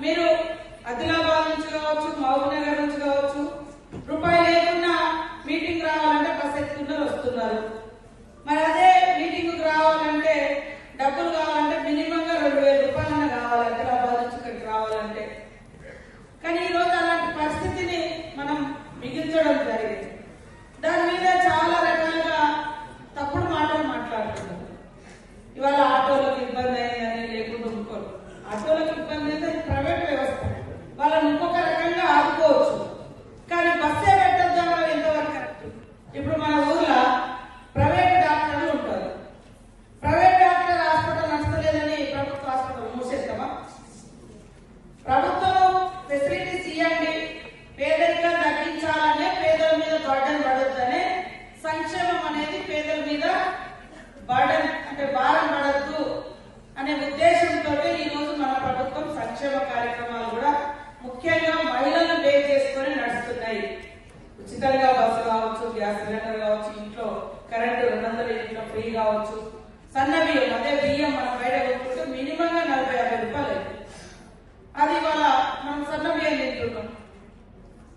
మీరు ఆదిలాబాద్ నుంచి కావచ్చు మహబూబ్ నగర్ నుంచి కావచ్చు రూపాయి లేకుండా మీటింగ్ రావాలంటే బస్ వస్తున్నారు. మరి అదే మీటింగ్ బర్డన్ అంటే భారం పడద్దు అనే ఉద్దేశంతో ఈ రోజు మన ప్రభుత్వం సంక్షేమ కార్యక్రమాలు కూడా ముఖ్యంగా మహిళలను పే చేసుకొని నడుస్తున్నాయి. ఉచితంగా బస్సు కావచ్చు గ్యాస్ సిలిండర్ కావచ్చు ఇంట్లో కరెంటు రెండు వందల ఇంట్లో ఫ్రీ కావచ్చు. సన్న బియ్యం అదే బియ్యం మనం బయట కొనుక్కుంటే మినిమం గా నలభై యాభై రూపాయలు అది ఇవాళ మనం సన్న బియ్యం తింటున్నాం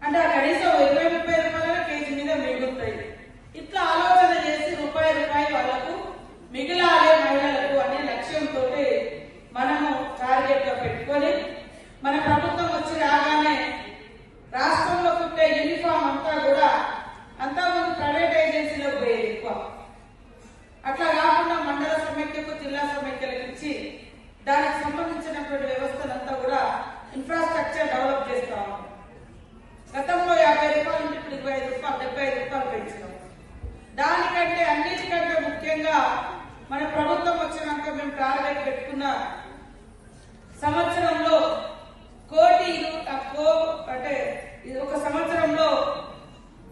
అంటే ఆ కనీసం ఇరవై ముప్పై రూపాయలు కేజీ మీద మిగులుతాయి ఇట్లా ఆలోచన చేసి రూపాయి రూపాయి వాళ్ళకు మిగిలాలే మహిళలకు అనే లక్ష్యంతో మనము టార్గెట్గా పెట్టుకొని మన ప్రభుత్వం వచ్చి రాగానే రాష్ట్రంలో కుట్టే యూనిఫామ్ అంతా కూడా అంతా ముందు ప్రైవేట్ ఏజెన్సీలకు పోయేది ఎక్కువ అట్లా కాకుండా మండల సమైక్యకు జిల్లా సమైక్యలకు ఇచ్చి దానికి సంబంధించినటువంటి వ్యవస్థనంతా కూడా ఇన్ఫ్రాస్ట్రక్చర్ డెవలప్ చేస్తా ఉన్నాం. గతంలో యాభై రూపాయలు నుంచి ఇప్పుడు ఇరవై ఐదు రూపాయలు డెబ్బై ఐదు రూపాయలు పెంచినాం దానికంటే అన్నిటికంటే ముఖ్యంగా మన ప్రభుత్వం వచ్చినాక మేము టార్గెట్ పెట్టుకున్న సంవత్సరంలో కోటి తక్కువ కో అంటే ఇది ఒక సంవత్సరంలో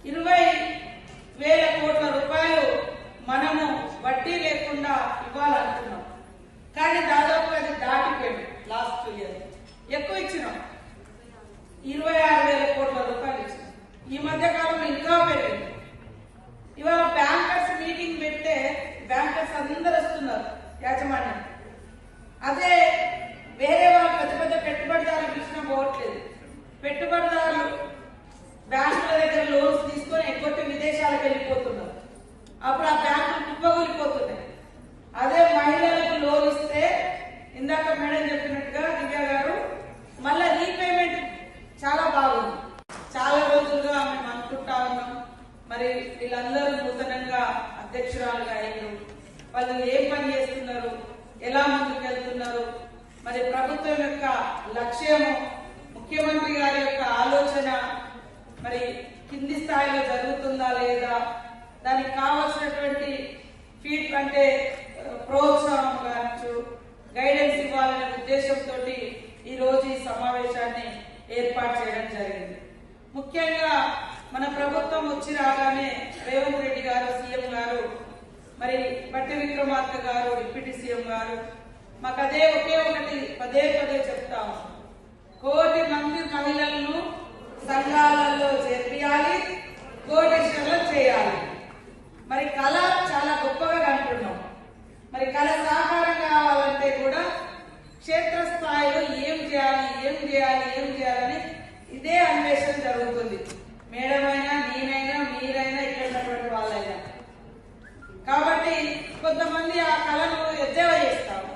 ఇరవై వేల కోట్ల రూపాయలు మనము వడ్డీ లేకుండా ఇవ్వాలనుకున్నాం. కానీ దాదాపు ఇరవై ఆరు వేల కోట్ల రూపాయలు ఇచ్చింది ఈ మధ్య కాలంలో ఇంకా పెరిగింది. ఇవాళ బ్యాంకర్స్ మీటింగ్ పెడితే బ్యాంకర్స్ అందరు వస్తున్నారు యాజమాన్యం. అధ్యక్షురాలుగా అయ్యారు. వాళ్ళు ఏం పని చేస్తున్నారు? ఎలా ముందుకు వెళ్తున్నారు? మరి ప్రభుత్వం యొక్క లక్ష్యము ముఖ్యమంత్రి గారి యొక్క ఆలోచన మరి కింది స్థాయిలో జరుగుతుందా లేదా? దానికి కావాల్సినటువంటి ఫీడ్ అంటే ప్రోత్సాహం కావచ్చు గైడెన్స్ ఇవ్వాలనే ఉద్దేశంతో ఈ రోజు ఈ సమావేశాన్ని ఏర్పాటు చేయడం జరిగింది. ముఖ్యంగా మన ప్రభుత్వం వచ్చి రాగానే రేవంత్ రెడ్డి గారు మరి బట్టి విక్రమార్క గారు డిప్యూటీ సీఎం గారు మాకు అదే ఒకే ఒకటి పదే పదే చెప్తాం. కోటి మంది మహిళలను సంఘాలలో చేర్పియాలి కోటేశ్వరం చేయాలి. మరి కళ చాలా గొప్పగా కంటున్నాం మరి కళ సాకారం కావాలంటే కూడా క్షేత్రస్థాయిలో ఏం చేయాలి ఏం చేయాలి ఏం చేయాలని ఇదే అన్వేషణ జరుగుతుంది. మేడం అయినా కాబట్టి కొంతమంది ఆ కళను ఎద్దేవా చేస్తాము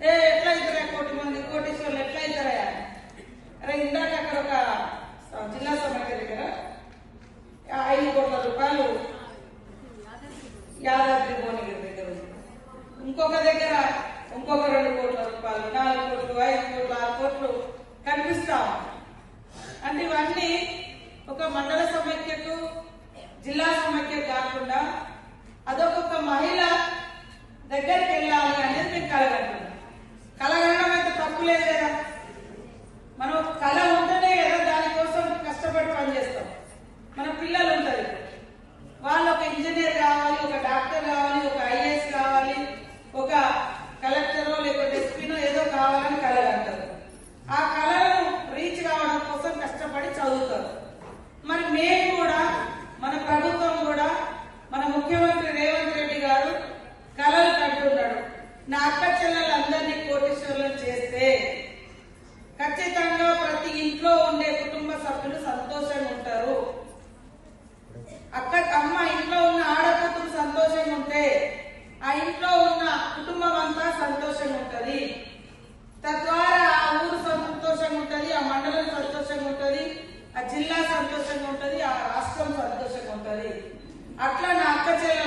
ఏ ఎట్లా అవుతారా కోటి మంది కోటీశ్వర్లు ఎట్లా అవుతారా అరే ఇందాక అక్కడ ఒక జిల్లా సమాఖ్య దగ్గర ఐదు కోట్ల రూపాయలు యాదాద్రి భువనగిరి దగ్గర ఇంకొక దగ్గర ఇంకొక రెండు కోట్ల రూపాయలు నాలుగు కోట్లు ఐదు కోట్లు ఆరు కోట్లు కనిపిస్తా అంటే ఇవన్నీ ఒక మండల సమైక్యకు జిల్లా సమైక్య కాకుండా అదొక మహిళ దగ్గరికి వెళ్ళాలి అనేది మీకు కలగంటున్నాం కలగడం అయితే తప్పు లేదు కదా మనం ఒక కళ ఉంటేనే కదా దానికోసం కష్టపడి పనిచేస్తాం మన పిల్లలు ఉంటారు వాళ్ళు ఒక ఇంజనీర్ కావాలి ఒక డాక్టర్ కావాలి ఒక ఐఏఎస్ కావాలి ఒక కలెక్టరో లేకపోతే ఎస్పీనో ఏదో కావాలని కలగంటారు ఆ కళలను రీచ్ కావడం కోసం కష్టపడి చదువుతారు మరి మేము కూడా మన ప్రభుత్వం కూడా మన ముఖ్యమంత్రి రేవంత్ రెడ్డి గారు కళలు కంటున్నాడు నా అక్క చెల్లెలందరినీ కోటీశ్వరులను చేస్తే ఖచ్చితంగా ప్రతి ఇంట్లో ఉండే కుటుంబ సభ్యులు సంతోషంగా ఉంటారు. అక్క అమ్మ ఇంట్లో ఉన్న ఆడకూతురు సంతోషంగా ఉంటే ఆ ఇంట్లో ఉన్న కుటుంబం అంతా సంతోషంగా ఉంటుంది. తద్వారా ఆ ఊరు సంతోషంగా ఉంటుంది ఆ మండలం సంతోషంగా ఉంటుంది ఆ జిల్లా సంతోషంగా ఉంటుంది ఆ రాష్ట్రం సంతోషంగా ఉంటుంది. అట్లా నా అక్క చెల్లె